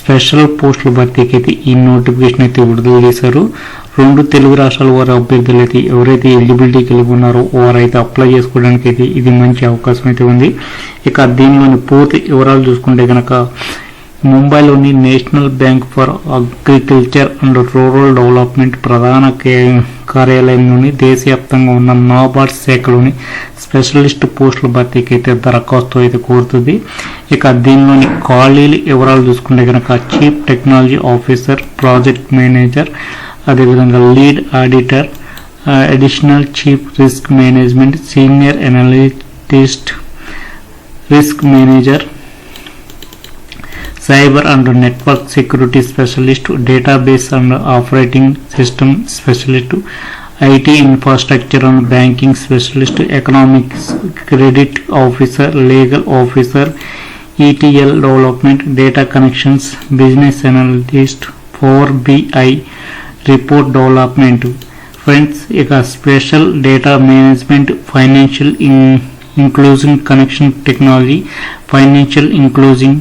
Special పోస్టుల భర్తీకి అయితే ఈ నోటిఫికేషన్ అయితే విడుదల చేశారు. రెండు తెలుగు రాష్ట్రాల వారి అభ్యర్థులు అయితే ఎవరైతే ఎలిజిబిలిటీ కలిగి ఉన్నారో వారైతే అప్లై చేసుకోవడానికి అయితే ఇది మంచి అవకాశం అయితే ఉంది. ఇక దీనిలోని పూర్తి వివరాలు చూసుకుంటే కనుక ముంబైలోని national bank for agriculture and rural development ప్రధాన కార్యాలయంలోని దేశవ్యాప్తంగా ఉన్న నాబార్డ్ శాఖలోని స్పెషలిస్ట్ పోస్టుల భర్తీకి అయితే దరఖాస్తు అయితే కోరుతుంది. ఇక దీనిలోని ఖాళీలు వివరాలు చూసుకుంటే కనుక chief technology officer project manager అదేవిధంగా lead auditor additional chief risk management senior analyst risk manager cyber and network security specialist, database and operating system specialist, IT infrastructure and banking specialist, economics credit officer, legal officer, ETL development, data connections, business analyst, 4BI, report development. Friends, a special data management, financial in inclusion connection technology, financial inclusion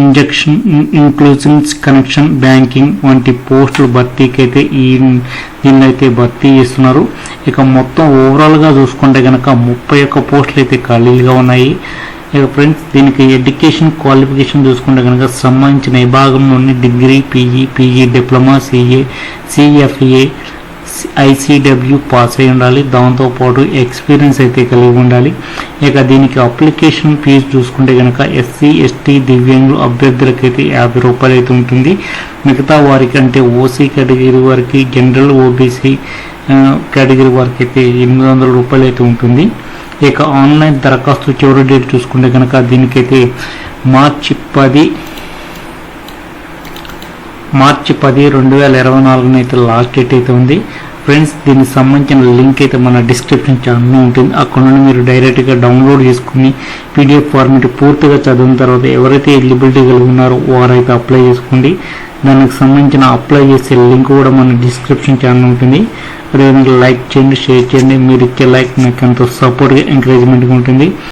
injection inclusions connection banking వంటి పోస్టులు భర్తీకి అయితే ఈ దీన్ని అయితే భర్తీ చేస్తున్నారు. ఇక మొత్తం ఓవరాల్గా చూసుకుంటే కనుక ముప్పై ఒక్క పోస్టులు అయితే ఖాళీలుగా ఉన్నాయి. ఇక ఫ్రెండ్స్ దీనికి ఎడ్యుకేషన్ క్వాలిఫికేషన్ చూసుకుంటే కనుక సంబంధించిన విభాగంలోని degree PG PG diploma CA CFA ICW pass అయి ఉండాలి. దాంతోపాటు ఎక్స్పీరియన్స్ అయితే కలిగి ఉండాలి. ఇక దీనికి అప్లికేషన్ ఫీజు చూసుకుంటే కనుక ఎస్సీ ఎస్టీ దివ్యాంగులు అభ్యర్థులకైతే యాభై రూపాయలు అయితే ఉంటుంది. మిగతా వారికి అంటే ఓసీ కేటగిరీ వారికి జనరల్ ఓబీసీ కేటగిరీ వారికి అయితే ఎనిమిది వందల రూపాయలు అయితే ఉంటుంది. ఇక ఆన్లైన్ దరఖాస్తు చివరి డేట్ చూసుకుంటే కనుక దీనికైతే మార్చి పది మార్చి పది రెండు వేల ఇరవై నాలుగున అయితే లాస్ట్ డేట్ అయితే ఉంది. ఫ్రెండ్స్ దీనికి సంబంధించిన లింక్ అయితే మన డిస్క్రిప్షన్ ఛానల్లో ఉంటుంది. అక్కడ నుండి మీరు డైరెక్ట్గా డౌన్లోడ్ చేసుకుని పీడిఎఫ్ ఫార్మేట్ పూర్తిగా చదివిన తర్వాత ఎవరైతే ఎలిజిబిలిటీ కలిగి ఉన్నారో వారైతే అప్లై చేసుకోండి. దానికి సంబంధించిన అప్లై చేసే లింక్ కూడా మన డిస్క్రిప్షన్ ఛానల్ ఉంటుంది. అదేవిధంగా లైక్ చేయండి షేర్ చేయండి. మీరు ఇచ్చే లైక్ నాకు ఎంతో సపోర్ట్గా ఎంకరేజ్మెంట్గా ఉంటుంది.